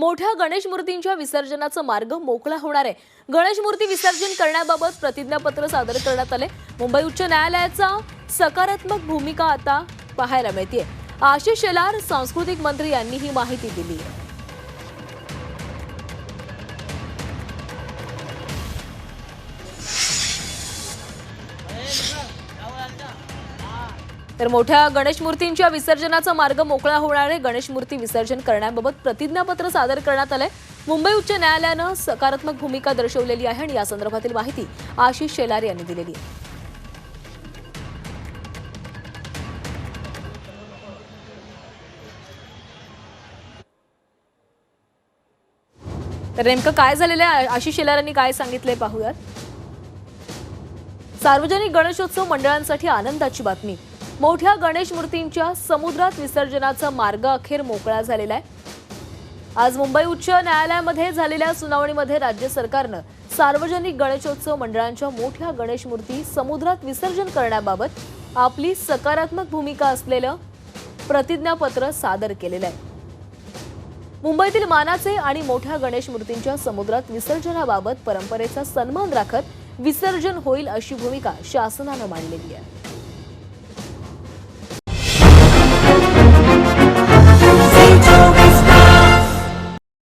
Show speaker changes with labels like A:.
A: मोठ्या गणेश मूर्तींच्या विसर्जनाचा मार्ग मोकळा होणार आहे. गणेश मूर्ती विसर्जन करण्याबाबत प्रतिज्ञापत्र सादर करण्यात आले. मुंबई उच्च न्यायालयाचा सकारात्मक भूमिका आता पाहायला मिळते आशिष शेलार सांस्कृतिक मंत्री यांनी ही माहिती दिली तर मोठ्या गणेश मूर्तींच्या विसर्जनाचा मार्ग मोकळा होणारे गणेश मूर्ती विसर्जन करण्याबाबत प्रतिज्ञापत्र सादर करण्यात आलंय. मुंबई उच्च न्यायालयानं सकारात्मक भूमिका दर्शवलेली आहे आणि या संदर्भातील माहिती आशिष शेलार यांनी दिलेली आहे. तर नेमकं काय झालेलं आहे? आशिष शेलारांनी काय सांगितलंय पाहूयात. सार्वजनिक गणेशोत्सव मंडळांसाठी आनंदाची बातमी. मोठ्या गणेश मूर्तींच्या समुद्रात विसर्जनाचा मार्ग अखेर मोकळा झालेला आहे. आज मुंबई उच्च न्यायालयामध्ये झालेल्या सुनावणीमध्ये राज्य सरकारनं सार्वजनिक गणेशोत्सव मंडळांच्या मोठ्या गणेश मूर्ती समुद्रात विसर्जन करण्याबाबत आपली सकारात्मक भूमिका असलेलं प्रतिज्ञापत्र सादर केलेलं आहे. मुंबईतील मानाचे आणि मोठ्या गणेश मूर्तींच्या समुद्रात विसर्जनाबाबत परंपरेचा सन्मान राखत विसर्जन होईल अशी भूमिका शासनानं मांडलेली आहे.